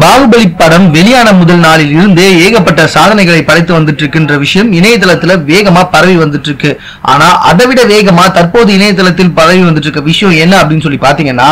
பாகுபலி படம் வெளியான முதல் நாளில் இருந்தே ஏகப்பட்ட சாதனைகளை படைத்து வந்துட்டு இருக்கின்ற விஷயம் இணையதளத்துல வேகமா பரவி வந்துட்டு இருக்கு ஆனா அதை விட வேகமா தற்போது இணையதளத்தில் பரவி வந்துட்டு இருக்க விஷயம் என்ன அப்படின்னு சொல்லி பாத்தீங்கன்னா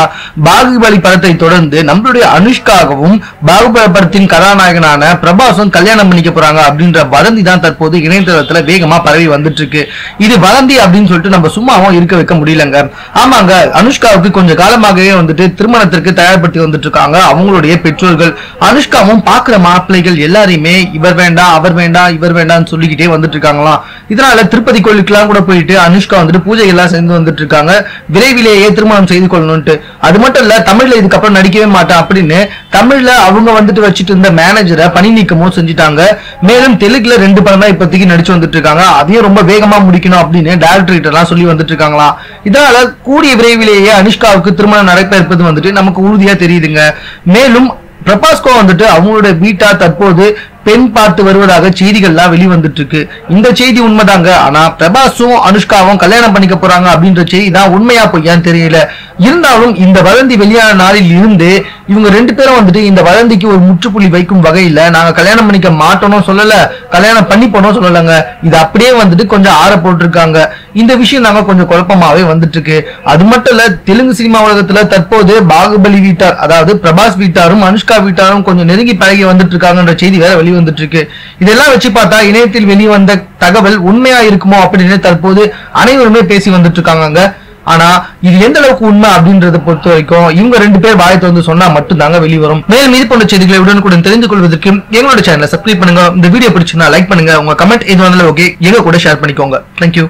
பாகுபலி படத்தை தொடர்ந்து நம்மளுடைய அனுஷ்காகவும் பாகுபலி படத்தின் கதாநாயகனான பிரபாசும் கல்யாணம் பண்ணிக்க போறாங்க அப்படின்ற வதந்தி தான் தற்போது இணையதளத்துல வேகமா பரவி வந்துட்டு இருக்கு இது வதந்தி அப்படின்னு சொல்லிட்டு நம்ம சும்மாவும் இருக்க வைக்க முடியலங்க. ஆமாங்க அனுஷ்காவுக்கு கொஞ்சம் காலமாகவே வந்துட்டு திருமணத்திற்கு தயார்படுத்தி வந்துட்டு இருக்காங்க அவங்களுடைய பெற்றோர்கள். அனுஷ்காவும் பாக்குற மாப்பிள்ளைகள் எல்லாரையுமே இவர் வேண்டாம் அவர் வேண்டாம் இவர் வேண்டாம்னு சொல்லிக்கிட்டே வந்துட்டு இருக்காங்களாம். இதனால திருப்பதி கோயிலுக்குலாம் கூட போயிட்டு அனுஷ்கா வந்துட்டு பூஜை எல்லாம் சேர்ந்து வந்துட்டு இருக்காங்க. விரைவிலேயே திருமணம் செய்து கொள்ளணும்ட்டு அது மட்டும் இல்ல தமிழ்ல இதுக்கப்புறம் நடிக்கவே மாட்டேன் அப்படின்னு தமிழ்ல அவங்க வந்துட்டு வச்சுட்டு இருந்த மேனேஜரை பணி நீக்கமும் செஞ்சுட்டாங்க. மேலும் தெலுங்குல ரெண்டு படம் தான் இப்போதைக்கு நடிச்சு வந்துட்டு இருக்காங்க. அதையும் ரொம்ப வேகமா முடிக்கணும் அப்படின்னு டேரக்டர் கிட்ட எல்லாம் சொல்லி வந்துட்டு இருக்காங்களாம். இதனால கூடிய விரைவிலேயே அனுஷ்காவுக்கு திருமணம் நடைபெறுவது வந்துட்டு நமக்கு உறுதியா தெரியுதுங்க. மேலும் பிரபாஸ்கோ வந்துட்டு அவங்களுடைய வீட்டா தற்போது பெண் பார்த்து வருவதாக செய்திகள்லாம் வெளிவந்துட்டு இருக்கு இந்த செய்தி உண்மைதாங்க. ஆனா பிரபாஸும் அனுஷ்காவும் கல்யாணம் பண்ணிக்க போறாங்க அப்படின்ற செய்தி தான் உண்மையா பொய்யான்னு தெரியல. இருந்தாலும் இந்த வதந்தி வெளியான நாளில் இருந்து இவங்க ரெண்டு பேரும் வந்துட்டு இந்த வதந்திக்கு ஒரு முற்றுப்புள்ளி வைக்கும் வகையில நாங்க கல்யாணம் பண்ணிக்க மாட்டோம்னு சொல்லல கல்யாணம் பண்ணி போனோம் சொல்லலங்க. இது அப்படியே வந்துட்டு கொஞ்சம் ஆற போட்டிருக்காங்க. இந்த விஷயம் நாங்க கொஞ்சம் குழப்பமாவே வந்துட்டு இருக்கு அது மட்டும் இல்ல தெலுங்கு சினிமா உலகத்துல தற்போது பாகுபலி வீட்டார் அதாவது பிரபாஸ் வீட்டாரும் அனுஷ்கா வீட்டாரும் கொஞ்சம் நெருங்கி பழகி வந்துட்டு இருக்காங்கன்ற செய்தி வேற வெளிவந்துட்டு இருக்கு இதெல்லாம் வச்சு பார்த்தா இணையத்தில் வெளிவந்த தகவல் உண்மையா இருக்குமோ அப்படின்னு தற்போது அனைவருமே பேசி வந்துட்டு இருக்காங்க ஆனா இது எந்த அளவுக்கு உண்மை அப்படின்றத பொறுத்த வரைக்கும் இவங்க ரெண்டு பேர் வாயத்தை வந்து சொன்னா மட்டும்தாங்க வெளிவரும் மேலும் இது போன்ற செய்திகளை உடனுக்குடன் தெரிந்து கொள்வதற்கு எங்களோட சேனலை சப்ஸ்கிரைப் பண்ணுங்க. இந்த வீடியோ பிடிச்சுன்னா லைக் பண்ணுங்க. உங்க கமெண்ட் எது வந்தாலும் ஓகே எங்க கூட ஷேர் பண்ணிக்கோங்க. தேங்க்யூ